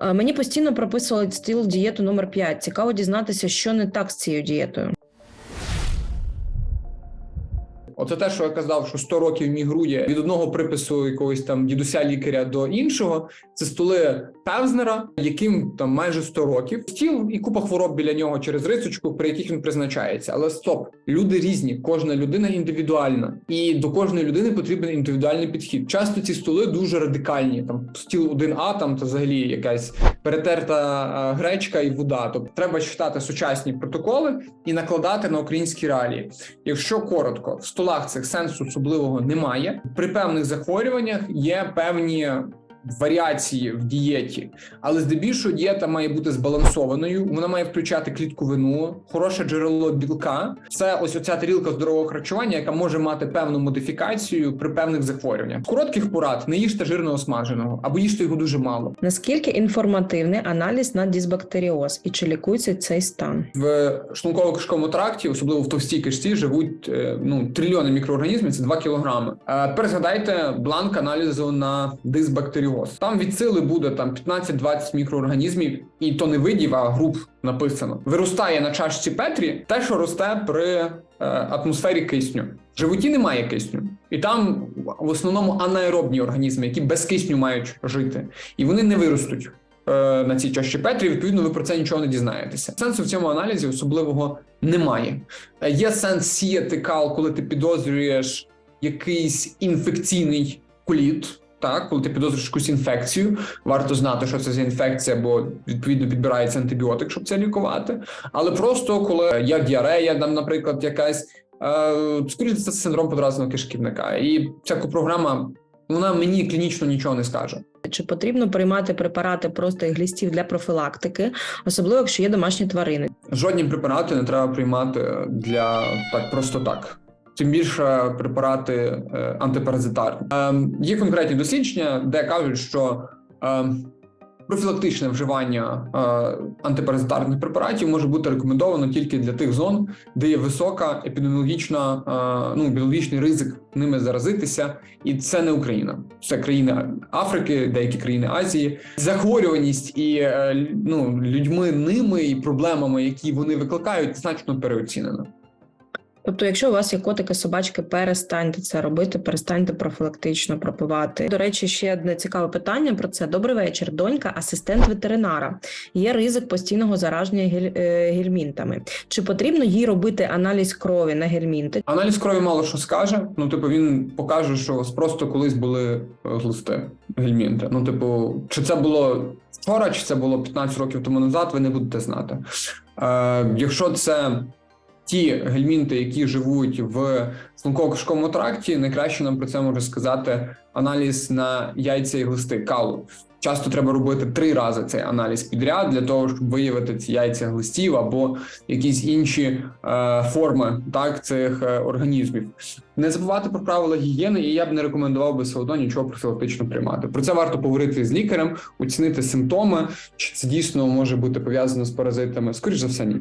Мені постійно прописували стіл дієту номер 5. Цікаво дізнатися, що не так з цією дієтою. Оце те, що я казав, що 100 років мігрує від одного припису якогось там дідуся лікаря до іншого. Це столи Певзнера, яким там майже 100 років. Стіл і купа хвороб біля нього через рисочку, при яких він призначається. Але стоп, люди різні, кожна людина індивідуальна, і до кожної людини потрібен індивідуальний підхід. Часто ці столи дуже радикальні. Там стіл 1А, там то взагалі якась перетерта е, гречка і вода. Тобто треба читати сучасні протоколи і накладати на українські реалії. Якщо коротко, в столах цих сенсу особливого немає. При певних захворюваннях є певні. Варіації в дієті, але здебільшого дієта має бути збалансованою. Вона має включати клітковину, хороше джерело білка. Це ось оця тарілка здорового харчування, яка може мати певну модифікацію при певних захворюваннях. Коротких порад не їжте жирного смаженого або їжте його дуже мало. Наскільки інформативний аналіз на дисбактеріоз і чи лікується цей стан? В шлунково-кишковому тракті, особливо в товстій кишці, живуть е, ну трильйони мікроорганізмів. Це 2 кілограми. Тепер згадайте бланк аналізу на дисбактеріоз. Там від сили буде там 15-20 мікроорганізмів, і то не видів, а груп написано. Виростає на чашці Петрі те, що росте при е, атмосфері кисню. В животі немає кисню, і там в основному анаеробні організми, які без кисню мають жити, і вони не виростуть е, на цій чаші Петрі. Відповідно, ви про це нічого не дізнаєтеся. Сенсу в цьому аналізі особливого немає. Е, Є сенс сіяти кал, коли ти підозрюєш якийсь інфекційний коліт. Так, коли ти підозрюєш якусь інфекцію, варто знати, що це за інфекція, бо відповідно підбирається антибіотик, щоб це лікувати. Але просто коли є діарея, там, наприклад, якась е, скоріше це синдром подразненого кишківника, і ця програма вона мені клінічно нічого не скаже. Чи потрібно приймати препарати просто і глістів для профілактики, особливо якщо є домашні тварини? Жодні препарати не треба приймати для так просто так. Тим більше препарати е, антипаразитарні. Е, є конкретні дослідження, де кажуть, що е, профілактичне вживання е, антипаразитарних препаратів може бути рекомендовано тільки для тих зон, де є висока епідеміологічна, е, ну біологічний ризик ними заразитися, і це не Україна, це країни Африки, деякі країни Азії. Захворюваність і ну людьми ними і проблемами, які вони викликають, значно переоцінена. Тобто, якщо у вас є котики, собачки, перестаньте це робити, перестаньте профілактично пропивати. До речі, ще одне цікаве питання про це. Добрий вечір. Донька, асистент ветеринара. Є ризик постійного зараження гель- е, гельмінтами. Чи потрібно їй робити аналіз крові на гельмінти? Аналіз крові мало що скаже. Ну, типу, він покаже, що вас просто колись були е, глисти гельмінти. Ну, типу, чи це було вчора, чи це було 15 років тому назад, ви не будете знати. Е, якщо це ті гельмінти, які живуть в шлунково-кишковому тракті, найкраще нам про це може сказати аналіз на яйця і глисти калу. Часто треба робити три рази цей аналіз підряд для того, щоб виявити ці яйця глистів або якісь інші е, форми так цих е, організмів. Не забувати про правила гігієни, і я б не рекомендував би все одно нічого профілактично приймати. Про це варто поговорити з лікарем, оцінити симптоми, чи це дійсно може бути пов'язано з паразитами. Скоріш за все, ні.